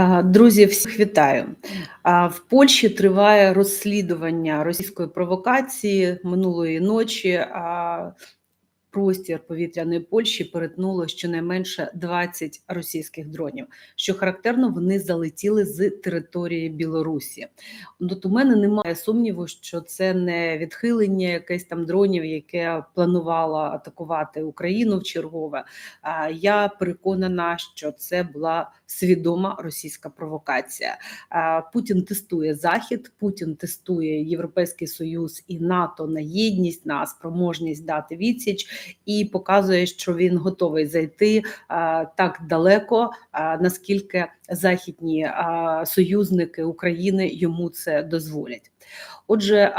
А, Друзі, всіх вітаю. В Польщі триває розслідування російської провокації минулої ночі. а, Простір повітряної Польщі перетнуло щонайменше 20 російських дронів. Що характерно, вони залетіли з території Білорусі. От у мене немає сумніву, що це не відхилення якесь там дронів, яке планувало атакувати Україну в чергове. Я переконана, що це була свідома російська провокація. Путін тестує Захід, Путін тестує Європейський Союз і НАТО на єдність, на спроможність дати відсіч і показує, що він готовий зайти так далеко, наскільки західні союзники України йому це дозволять. Отже,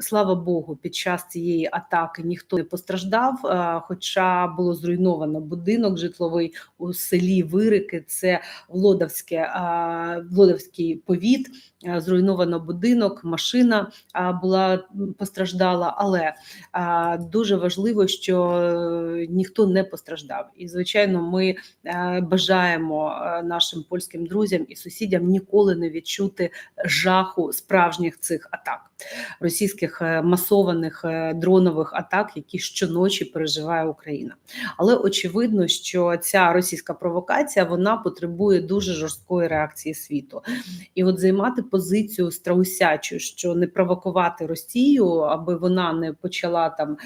слава Богу, під час цієї атаки ніхто не постраждав. Хоча було зруйновано будинок житловий у селі Вирики, це Влодавське, Влодавський повіт. Зруйновано будинок, машина була постраждала, але дуже важливо, що е, ніхто не постраждав. І звичайно, ми е, бажаємо е, нашим польським друзям і сусідям ніколи не відчути жаху справжніх цих атак, російських масованих дронових атак, які щоночі переживає Україна. Але очевидно, що ця російська провокація вона потребує дуже жорсткої реакції світу, і от займати позицію страусячу, що не провокувати Росію, аби вона не почала там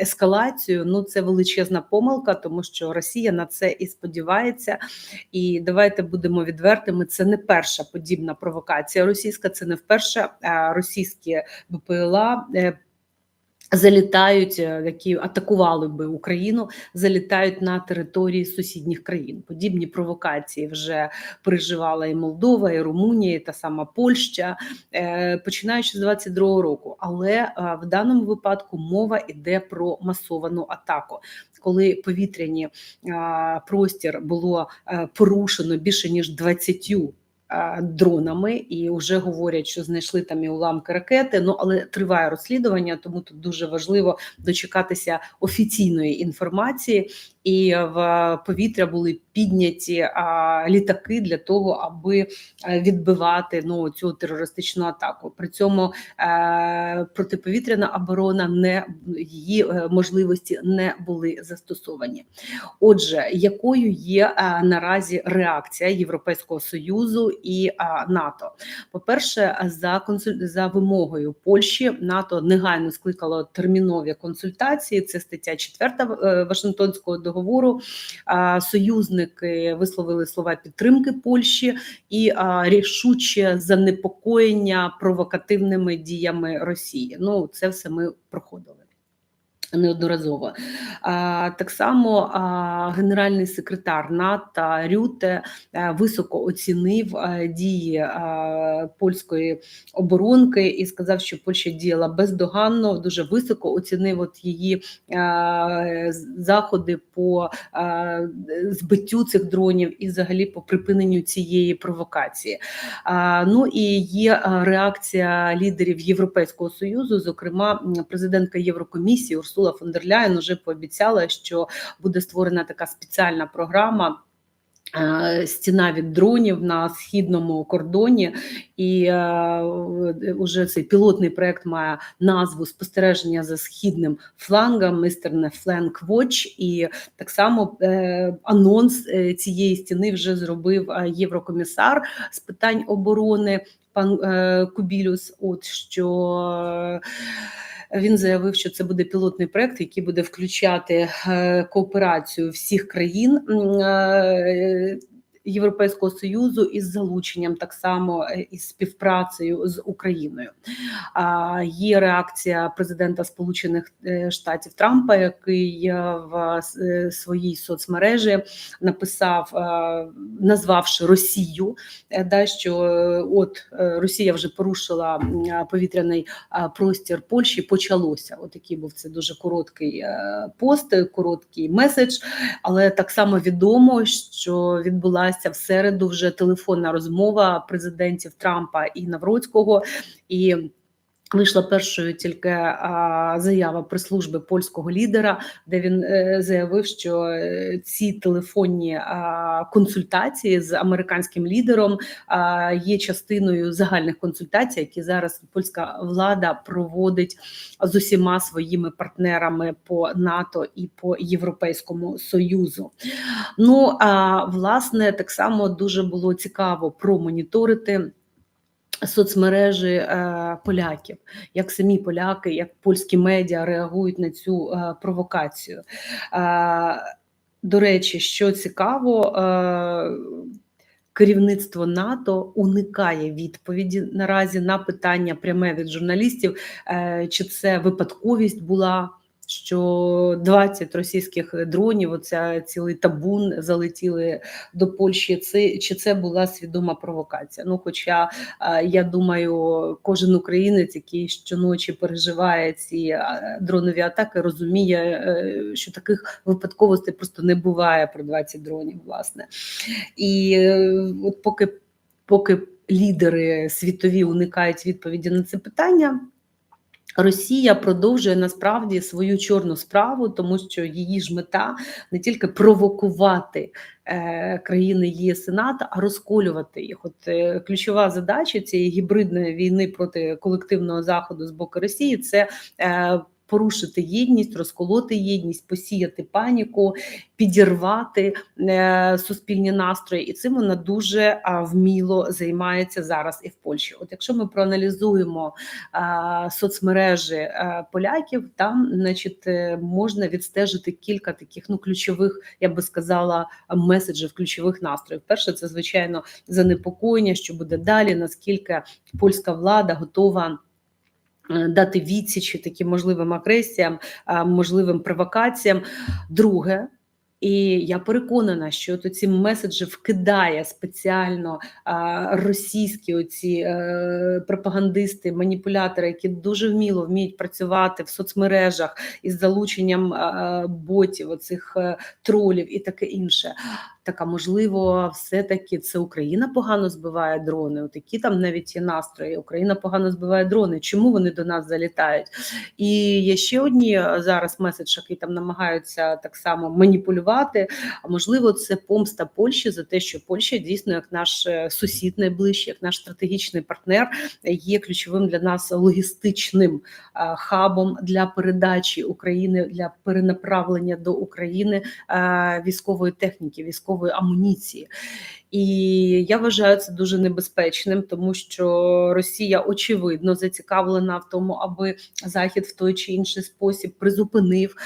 ескалацію. Ну це величезна помилка, тому що Росія на це і сподівається. І давайте будемо відвертими. Це не перша подібна провокація російська, це не вперше російські БПЛА. Е, залітають, е, які атакували би Україну, залітають на території сусідніх країн. Подібні провокації вже переживала і Молдова, і Румунія, і та сама Польща, е, починаючи з 22-го року. Але е, в даному випадку мова йде про масовану атаку. Коли повітряні простір було порушено більше ніж 20 дронами, і вже говорять, що знайшли там і уламки ракети. Ну але триває розслідування, тому тут дуже важливо дочекатися офіційної інформації і в повітря були підняті а, літаки для того, аби е, відбивати ну цю терористичну атаку. При цьому е, протиповітряна оборона не її е, можливості не були застосовані. Отже, якою є е, наразі реакція Європейського союзу і НАТО? По перше, за консуль... за вимогою Польщі НАТО негайно скликало термінові консультації. Це стаття 4 е, Вашингтонського договору. Союзники висловили слова підтримки Польщі і рішуче занепокоєння провокативними діями Росії. Ну це все ми проходили неодноразово. Так само генеральний секретар НАТО Рюте а, високо оцінив а, дії а, польської оборонки і сказав, що Польща діяла бездоганно, дуже високо оцінив от її заходи по збиттю цих дронів і взагалі по припиненню цієї провокації. Ну і є реакція лідерів Європейського союзу, зокрема президентка Єврокомісії Урсула Урсула фон дер Ляєн вже пообіцяла, що буде створена така спеціальна програма. Е, стіна від дронів на східному кордоні, і е, уже цей пілотний проект має назву спостереження за східним флангом Містерне Фленк Watch, і так само е, анонс е, цієї стіни вже зробив е, єврокомісар з питань оборони пан е, Кубілюс. От що він заявив, що це буде пілотний проект, який буде включати е, кооперацію всіх країн. Е, Європейського союзу із залученням так само е, із співпрацею з Україною. Є реакція президента Сполучених Штатів Трампа, який в своїй соцмережі написав, назвавши Росію, да що от Росія вже порушила повітряний простір Польщі. Почалося. Отакий був це дуже короткий пост, короткий меседж, але так само відомо, що відбулася відбулася в середу вже телефонна розмова президентів Трампа і Навроцького і. Вийшла першою тільки а, заява прес-служби польського лідера, де він е, заявив, що е, ці телефонні а, консультації з американським лідером а, є частиною загальних консультацій, які зараз польська влада проводить з усіма своїми партнерами по НАТО і по Європейському Союзу. Ну а власне так само дуже було цікаво промоніторити соцмережі е, поляків, як самі поляки, як польські медіа реагують на цю е, провокацію. Е, до речі, що цікаво, керівництво НАТО уникає відповіді наразі на питання пряме від журналістів, чи це випадковість була що 20 російських дронів, оця цілий табун залетіли до Польщі. Це чи це була свідома провокація? Ну, хоча я думаю, кожен українець, який щоночі переживає ці дронові атаки, розуміє, е, що таких випадковостей просто не буває про 20 дронів, власне. І е, от поки, поки лідери світові уникають відповіді на це питання. Росія продовжує насправді свою чорну справу, тому що її ж мета не тільки провокувати е, країни ЄС і НАТО, а розколювати їх. От е, ключова задача цієї гібридної війни проти колективного заходу з боку Росії це. Порушити єдність, розколоти єдність, посіяти паніку, підірвати е, суспільні настрої, і цим вона дуже вміло займається зараз і в Польщі. От якщо ми проаналізуємо соцмережі поляків, там, значить, е, можна відстежити кілька таких ну ключових, я би сказала, меседжів, ключових настроїв. Перше, це звичайно занепокоєння, що буде далі, наскільки польська влада готова. Е, дати відсічі таким можливим агресіям, можливим провокаціям. Друге, і я переконана, що то ці меседжі вкидає спеціально а, російські оці а, е, пропагандисти, маніпулятори, які дуже вміло вміють працювати в соцмережах із залученням а, ботів, оцих е, тролів і таке інше. Так, а можливо, все-таки це Україна погано збиває дрони. Такі там навіть є настрої. Україна погано збиває дрони. Чому вони до нас залітають? І є ще одні зараз меседж, які там намагаються так само маніпулювати. А можливо, це помста Польщі за те, що Польща дійсно як наш е, сусід найближчий, як наш стратегічний партнер, є ключовим для нас логістичним хабом для передачі України для перенаправлення до України військової техніки. військової військової амуніції. І я вважаю це дуже небезпечним, тому що Росія очевидно зацікавлена в тому, аби Захід в той чи інший спосіб призупинив,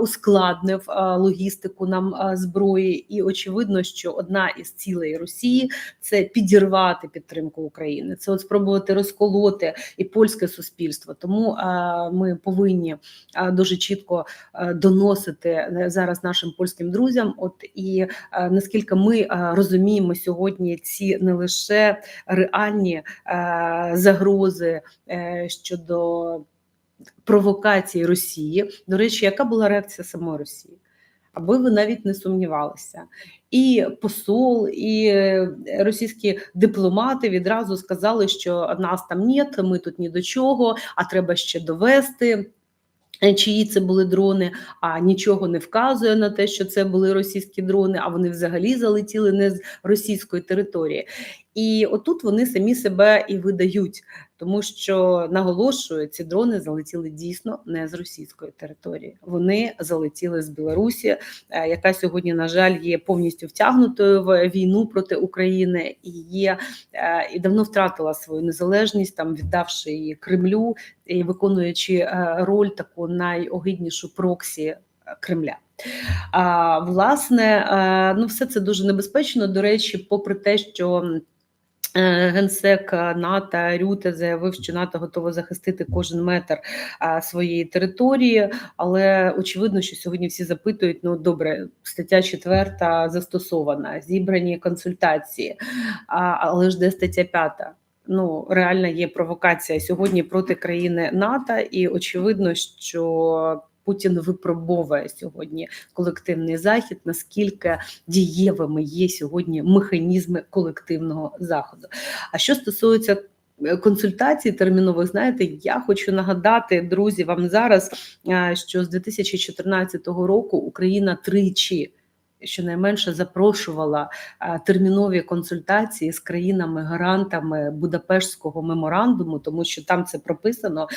ускладнив логістику нам зброї. І очевидно, що одна із цілей Росії це підірвати підтримку України. Це от спробувати розколоти і польське суспільство. Тому ми повинні дуже чітко доносити е, зараз нашим польським друзям. От і наскільки ми розуміємо, розуміємо сьогодні ці не лише реальні е, загрози е, щодо провокації Росії. До речі, яка була реакція самої Росії? Аби ви навіть не сумнівалися, і посол, і е, російські дипломати відразу сказали, що нас там нет, ми тут ні до чого, а треба ще довести. Е, чиї це були дрони, а нічого не вказує на те, що це були російські дрони, а вони взагалі залетіли не з російської території. І отут вони самі себе і видають, тому що наголошую, ці дрони залетіли дійсно не з російської території. Вони залетіли з Білорусі, е, яка сьогодні, на жаль, є повністю втягнутою в війну проти України і є е, і давно втратила свою незалежність, там віддавши її Кремлю і виконуючи е, роль таку найогиднішу проксі Кремля. А власне, ну все це дуже небезпечно. До речі, попри те, що генсек НАТО Рюте заявив, що НАТО готово захистити кожен метр своєї території, але очевидно, що сьогодні всі запитують: ну добре, стаття 4 застосована, зібрані консультації, але ж де стаття 5? Ну, реальна є провокація сьогодні проти країни НАТО, і очевидно, що Путін випробовує сьогодні колективний захід, наскільки дієвими є сьогодні механізми колективного заходу. А що стосується е, консультацій термінових, знаєте, я хочу нагадати, друзі, вам зараз, е, що з 2014 року Україна тричі щонайменше запрошувала термінові консультації з країнами-гарантами Будапештського меморандуму, тому що там це прописано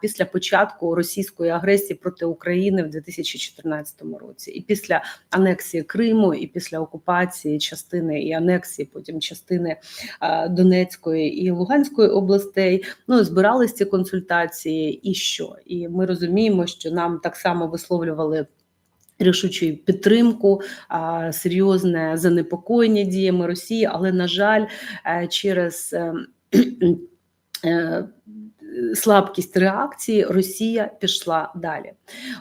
після початку російської агресії проти України в 2014 році, і після анексії Криму, і після окупації частини і анексії, потім частини Донецької і Луганської областей. Ну збирались ці консультації, і що? І ми розуміємо, що нам так само висловлювали. Рішучу підтримку, серйозне занепокоєння діями Росії, але на жаль, е, через е, е, слабкість реакції Росія пішла далі.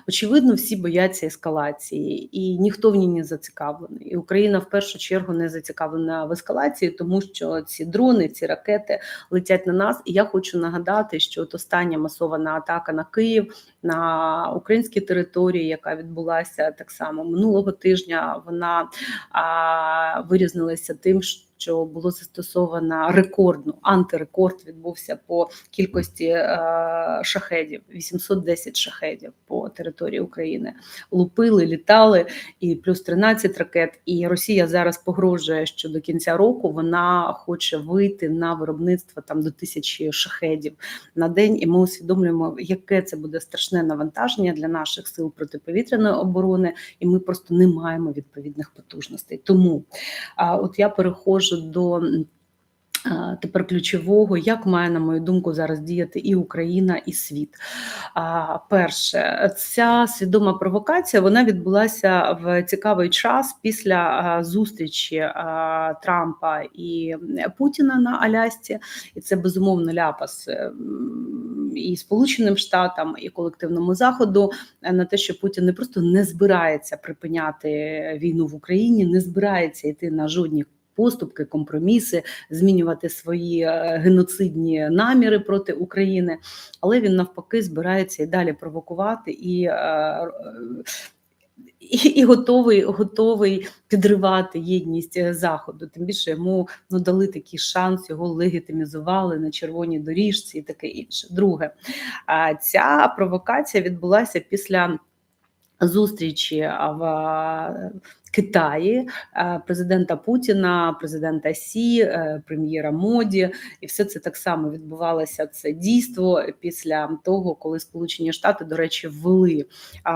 Очевидно, всі бояться ескалації, і ніхто в ній не зацікавлений. І Україна в першу чергу не зацікавлена в ескалації, тому що ці дрони, ці ракети летять на нас. І я хочу нагадати, що от остання масована атака на Київ на українській території, яка відбулася так само минулого тижня, вона а, вирізнилася тим, що було застосовано рекордну антирекорд відбувся по кількості е, шахедів 810 шахедів по території України. Лупили, літали і плюс 13 ракет. І Росія зараз погрожує, що до кінця року вона хоче вийти на виробництво там до тисячі шахедів на день. І ми усвідомлюємо, яке це буде страшне навантаження для наших сил протиповітряної оборони, і ми просто не маємо відповідних потужностей. Тому а от я переходжу до. Тепер ключового, як має, на мою думку, зараз діяти і Україна, і світ. Перше, ця свідома провокація вона відбулася в цікавий час після зустрічі Трампа і Путіна на Алясці, і це безумовно ляпас і Сполученим Штатам, і колективному заходу на те, що Путін не просто не збирається припиняти війну в Україні, не збирається йти на жодні поступки, компроміси, змінювати свої е, геноцидні наміри проти України, але він навпаки збирається і далі провокувати і. Е, і і готовий готовий підривати єдність е, заходу. Тим більше йому ну дали такий шанс, його легітимізували на червоній доріжці і таке інше. Друге, ця провокація відбулася після зустрічі в Китаї, е, президента Путіна, президента Сі, е, прем'єра Моді, і все це так само відбувалося. Це дійство після того, коли Сполучені Штати, до речі, ввели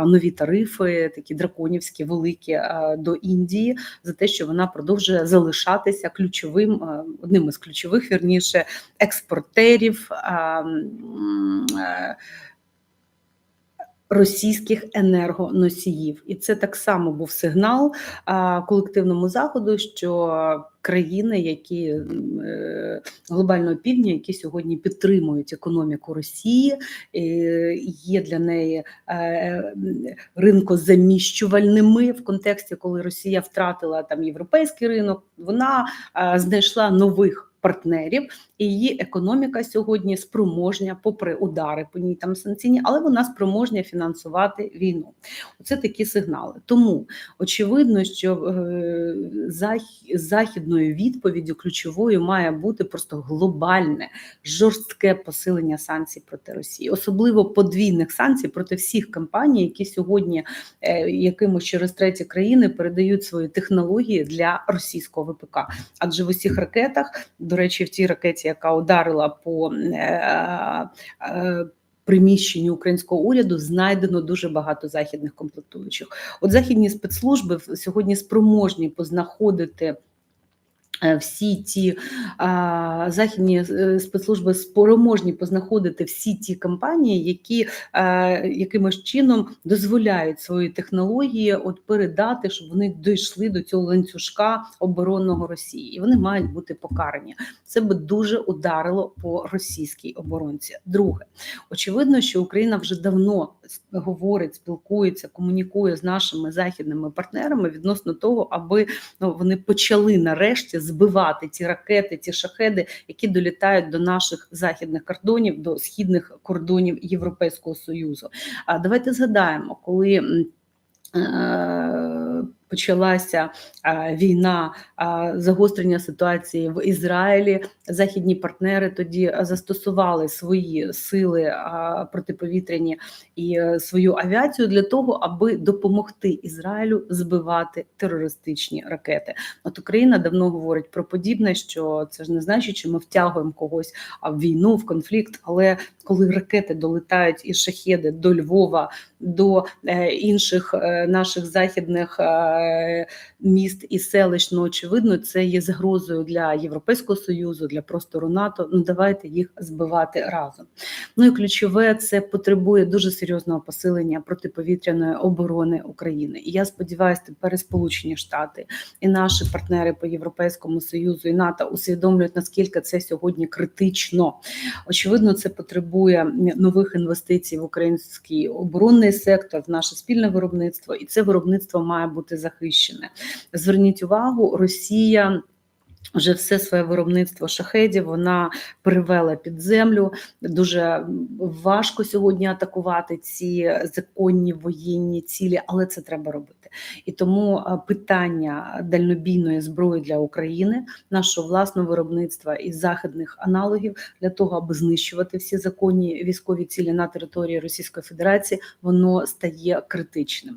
нові тарифи, такі драконівські, великі е, до Індії, за те, що вона продовжує залишатися ключовим одним із ключових вірніше експортерів російських енергоносіїв, і це так само був сигнал колективному заходу, що країни, які е, глобального півдня, які сьогодні підтримують економіку Росії, е, є для неї е, ринкозаміщувальними в контексті, коли Росія втратила там європейський ринок, вона знайшла нових партнерів, і її економіка сьогодні спроможня, попри удари по ній там санкційні, але вона спроможня фінансувати війну. Оце такі сигнали. Тому очевидно, що е, західною відповіддю ключовою має бути просто глобальне жорстке посилення санкцій проти Росії, особливо подвійних санкцій проти всіх компаній, які сьогодні е, якимось через треті країни передають свої технології для російського ВПК, адже в усіх ракетах до речі, в тій ракеті, яка ударила по е, е, приміщенню українського уряду, знайдено дуже багато західних комплектуючих. От західні спецслужби сьогодні спроможні познаходити. Е, всі ті а, західні е, спецслужби спроможні познаходити всі ті компанії, які а, е, якимось чином дозволяють свої технології от передати, щоб вони дійшли до цього ланцюжка оборонного Росії, і вони мають бути покарані. Це би дуже ударило по російській оборонці. Друге, очевидно, що Україна вже давно говорить, спілкується, комунікує з нашими західними партнерами відносно того, аби ну вони почали нарешті збивати ті ракети, ті шахеди, які долітають до наших західних кордонів, до східних кордонів Європейського союзу. А давайте згадаємо, коли. Почалася а, війна, а, загострення ситуації в Ізраїлі, західні партнери тоді застосували свої сили а, протиповітряні і е, свою авіацію для того, аби допомогти Ізраїлю збивати терористичні ракети. От Україна давно говорить про подібне, що це ж не значить, що ми втягуємо когось а, в війну, в конфлікт, але коли ракети долетають із шахеди до Львова, до е, інших е, наших західних е, міст і селищ, ну очевидно, це є загрозою для Європейського союзу, для простору НАТО. Ну давайте їх збивати разом. Ну і ключове це потребує дуже серйозного посилення протиповітряної оборони України. І я сподіваюся, тепер Сполучені Штати і наші партнери по Європейському Союзу і НАТО усвідомлюють наскільки це сьогодні критично. Очевидно, це потребує нових інвестицій в український оборонний сектор, в наше спільне виробництво, і це виробництво має бути захищене. Зверніть увагу, Росія. Вже все своє виробництво шахедів вона перевела під землю. Дуже важко сьогодні атакувати ці законні воєнні цілі, але це треба робити. І тому е, питання дальнобійної зброї для України, нашого власного виробництва і західних аналогів для того, аби знищувати всі законні військові цілі на території Російської Федерації, воно стає критичним.